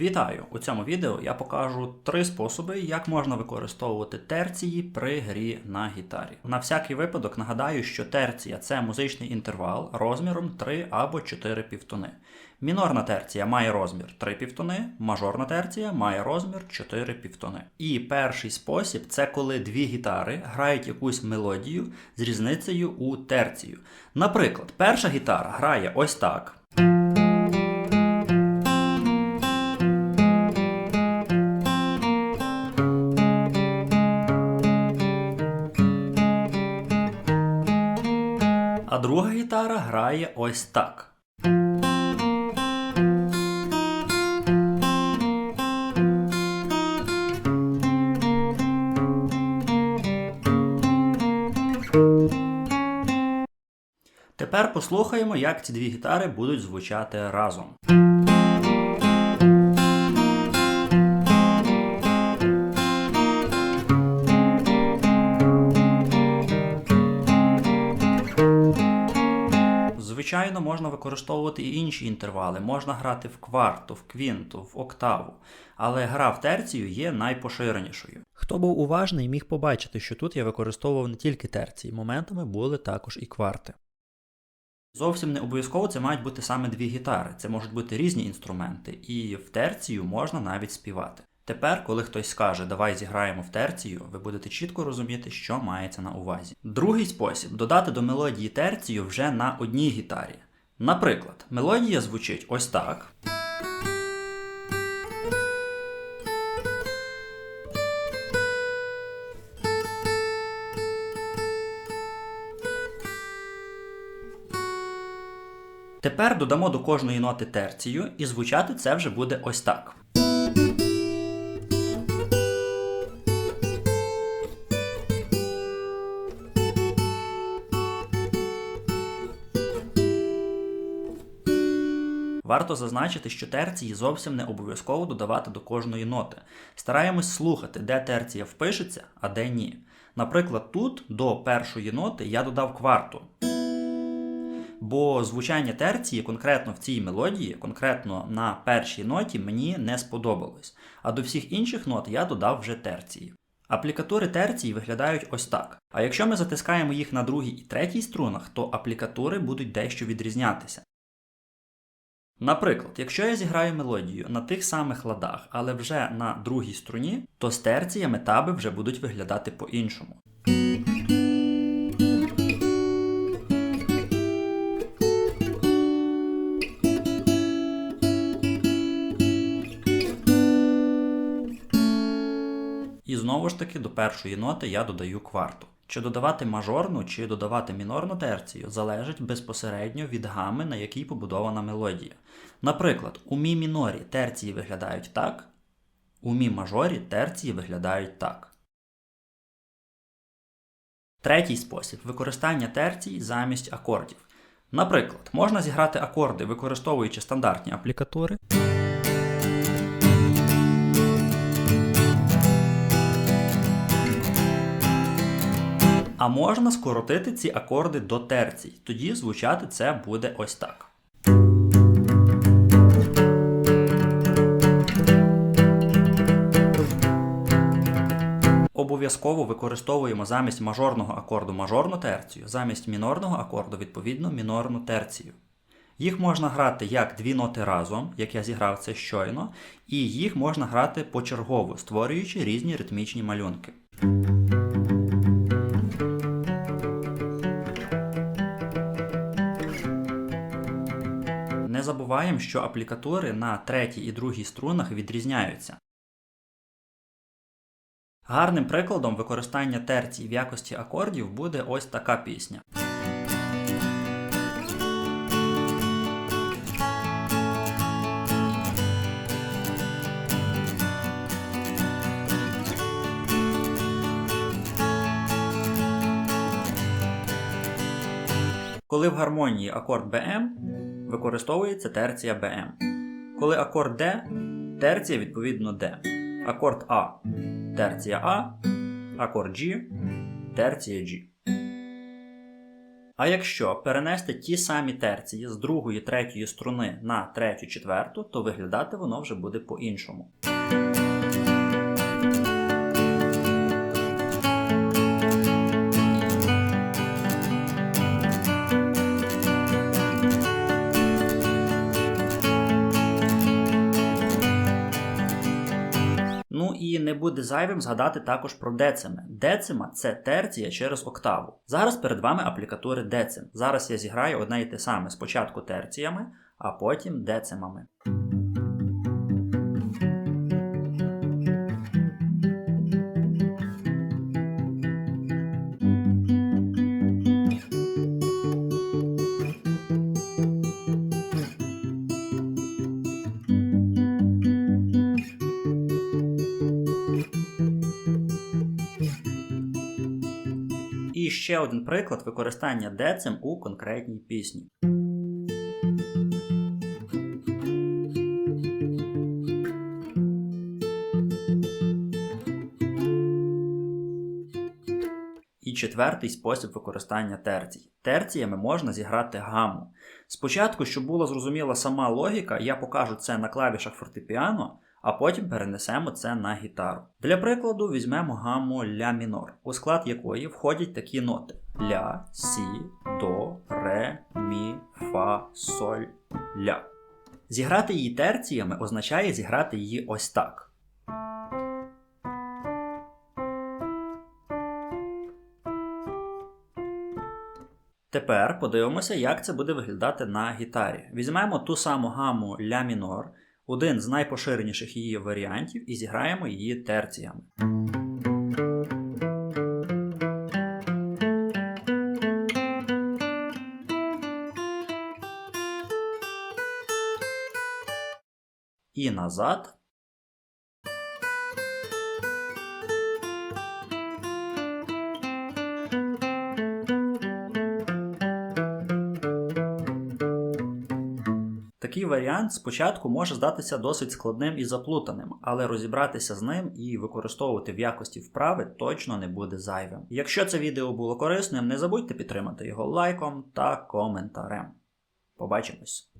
Вітаю! У цьому відео я покажу три способи, як можна використовувати терції при грі на гітарі. На всякий випадок нагадаю, що терція це музичний інтервал розміром 3 або 4 півтони. Мінорна терція має розмір 3 півтони, мажорна терція має розмір 4 півтони. І перший спосіб це коли дві гітари грають якусь мелодію з різницею у терцію. Наприклад, перша гітара грає ось так. Гітара грає ось так. Тепер послухаємо, як ці дві гітари будуть звучати разом. Звичайно, можна використовувати і інші інтервали. Можна грати в кварту, в квінту, в октаву, але гра в терцію є найпоширенішою. Хто був уважний, міг побачити, що тут я використовував не тільки терції, моментами були також і кварти. Зовсім не обов'язково це мають бути саме дві гітари, це можуть бути різні інструменти, і в терцію можна навіть співати. Тепер, коли хтось скаже, давай зіграємо в терцію, ви будете чітко розуміти, що мається на увазі. Другий спосіб додати до мелодії терцію вже на одній гітарі. Наприклад, мелодія звучить ось так. Тепер додамо до кожної ноти терцію, і звучати це вже буде ось так. Варто зазначити, що терції зовсім не обов'язково додавати до кожної ноти. Стараємось слухати, де терція впишеться, а де ні. Наприклад, тут до першої ноти я додав кварту. Бо звучання терції конкретно в цій мелодії, конкретно на першій ноті, мені не сподобалось. А до всіх інших нот я додав вже терції. Аплікатури терції виглядають ось так. А якщо ми затискаємо їх на другій і третій струнах, то аплікатури будуть дещо відрізнятися. Наприклад, якщо я зіграю мелодію на тих самих ладах, але вже на другій струні, то з терціями таби вже будуть виглядати по-іншому. І знову ж таки до першої ноти я додаю кварту. Чи додавати мажорну, чи додавати мінорну терцію залежить безпосередньо від гами, на якій побудована мелодія. Наприклад, у мі мінорі терції виглядають так, у мі мажорі терції виглядають так. Третій спосіб використання терцій замість акордів. Наприклад, можна зіграти акорди, використовуючи стандартні аплікатури. А можна скоротити ці акорди до терцій. Тоді звучати це буде ось так. Обов'язково використовуємо замість мажорного акорду мажорну терцію, замість мінорного акорду, відповідно, мінорну терцію. Їх можна грати як дві ноти разом, як я зіграв це щойно, і їх можна грати почергово, створюючи різні ритмічні малюнки. Забуваємо, що аплікатури на третій і другій струнах відрізняються. Гарним прикладом використання терцій в якості акордів буде ось така пісня. Коли в гармонії акорд БМ, використовується терція БМ. Коли акорд Д, терція відповідно Д. Акорд А терція А, акорд G, терція G. А якщо перенести ті самі терції з другої третьої струни на третю четверту, то виглядати воно вже буде по-іншому. Ну і не буде зайвим згадати також про децими. Децима це терція через октаву. Зараз перед вами аплікатури децим. Зараз я зіграю одне і те саме спочатку терціями, а потім децимами. Ще один приклад використання децим у конкретній пісні. І четвертий спосіб використання терцій. Терціями можна зіграти гаму. Спочатку, щоб була зрозуміла сама логіка, я покажу це на клавішах фортепіано, а потім перенесемо це на гітару. Для прикладу візьмемо гаму ля мінор, у склад якої входять такі ноти: ля, сі, до, ре, мі, фа, соль, ля. Зіграти її терціями означає зіграти її ось так. Тепер подивимося, як це буде виглядати на гітарі. Візьмемо ту саму гаму ля мінор, один з найпоширеніших її варіантів, і зіграємо її терціями. І назад. Такий варіант спочатку може здатися досить складним і заплутаним, але розібратися з ним і використовувати в якості вправи точно не буде зайвим. Якщо це відео було корисним, не забудьте підтримати його лайком та коментарем. Побачимось!